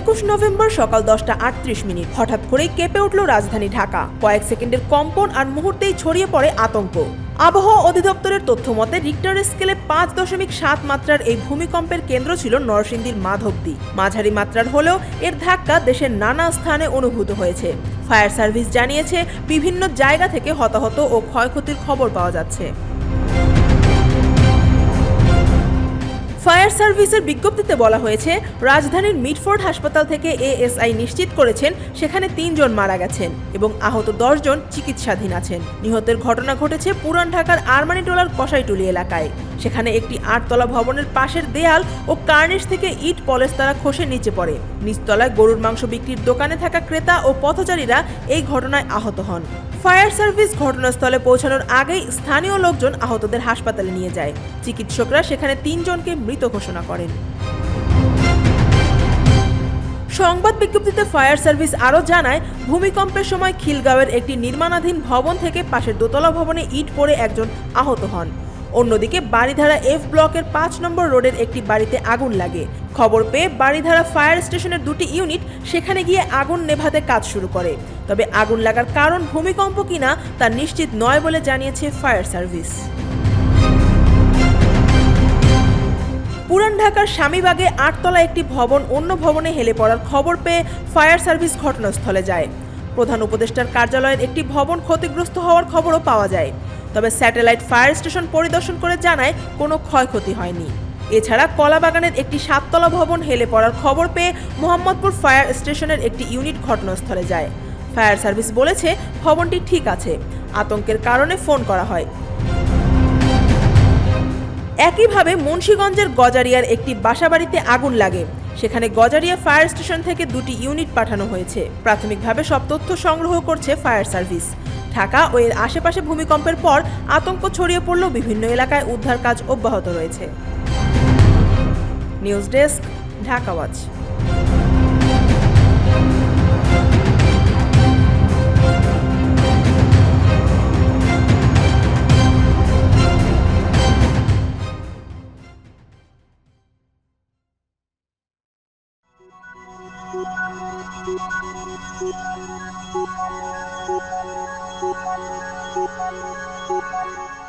একুশ নভেম্বর সকাল দশটা আটত্রিশ মিনিট। হঠাৎ করেই কেঁপে উঠল রাজধানী ঢাকা। কয়েক সেকেন্ডের কম্পন আর মুহূর্তেই ছড়িয়ে পড়ে আতঙ্ক। আবহাওয়া অধিদপ্তরের তথ্য মতে, রিক্টার স্কেলে পাঁচ দশমিক সাত মাত্রার এই ভূমিকম্পের কেন্দ্র ছিল নরসিংদীর মাধবদী। মাঝারি মাত্রার হলেও এর ধাক্কা দেশের নানা স্থানে অনুভূত হয়েছে। ফায়ার সার্ভিস জানিয়েছে, বিভিন্ন জায়গা থেকে হতাহত ও ক্ষয়ক্ষতির খবর পাওয়া যাচ্ছে। ফায়ার সার্ভিসের বিজ্ঞপ্তিতে বলা হয়েছে, রাজধানীর মিডফোর্ড হাসপাতাল থেকে এএসআই নিশ্চিত করেছেন সেখানে তিনজন মারা গেছেন এবং আহত দশজন চিকিৎসাধীন আছেন। নিহতের ঘটনা ঘটেছে পুরান ঢাকার আরমানিটোলার কসাইটুলি এলাকায়। সেখানে একটি আটতলা ভবনের পাশের দেয়াল ও কার্নিশ থেকে ইট পলেস্তারা খসে নিচে পড়ে। নিচতলায় গরুর মাংস বিক্রির দোকানে থাকা ক্রেতা ও পথচারীরা এই ঘটনায় আহত হন। ফায়ার সার্ভিস ঘটনাস্থলে পৌঁছানোর আগেই স্থানীয় লোকজন আহতদের হাসপাতালে নিয়ে যায়। চিকিৎসকরা সেখানে তিনজনকে মৃত ঘোষণা করেন। সংবাদ বিজ্ঞপ্তিতে ফায়ার সার্ভিস আরও জানায়, ভূমিকম্পের সময় খিলগাঁওয়ের একটি নির্মাণাধীন ভবন থেকে পাশের দোতলা ভবনে ইট পড়ে একজন আহত হন। অন্যদিকে বাড়িধারা এফ ব্লকের পাঁচ নম্বর রোডের একটি বাড়িতে আগুন লাগে। খবর পেয়ে বাড়িধারা ফায়ার স্টেশনের দুটি ইউনিট সেখানে গিয়ে আগুন নেভাতে কাজ শুরু করে। তবে আগুন লাগার কারণ ভূমিকম্প কিনা তা নিশ্চিত নয় বলে জানিয়েছে ফায়ার সার্ভিস। পুরান ঢাকার স্বামীবাগে আটতলা একটি ভবন অন্য ভবনে হেলে পড়ার খবর পেয়ে ফায়ার সার্ভিস ঘটনাস্থলে যায়। প্রধান উপদেষ্টার কার্যালয়ের একটি ভবন ক্ষতিগ্রস্ত হওয়ার খবরও পাওয়া যায়। তবে স্যাটেলাইট ফায়ার স্টেশন পরিদর্শন করে জানায়, কোনো ক্ষয়ক্ষতি হয়নি। এছাড়া কলাবাগানের একটি সাততলা ভবন হেলে পড়ার খবর পেয়ে মোহাম্মদপুর ফায়ার স্টেশনের একটি ইউনিট ঘটনাস্থলে যায়। ফায়ার সার্ভিস বলেছে, ভবনটি ঠিক আছে। আতঙ্কের কারণে ফোন করা হয়। একইভাবে মুন্সীগঞ্জের গজারিয়ার একটি বাসাবাড়িতে আগুন লাগে। সেখানে গজারিয়া ফায়ার স্টেশন থেকে দুটি ইউনিট পাঠানো হয়েছে। প্রাথমিকভাবে সব তথ্য সংগ্রহ করছে ফায়ার সার্ভিস। ঢাকা ও এর আশেপাশে ভূমিকম্পের পর আতঙ্ক ছড়িয়ে পড়লেও বিভিন্ন এলাকায় উদ্ধার কাজ অব্যাহত রয়েছে। News desk, Dhaka Thank you.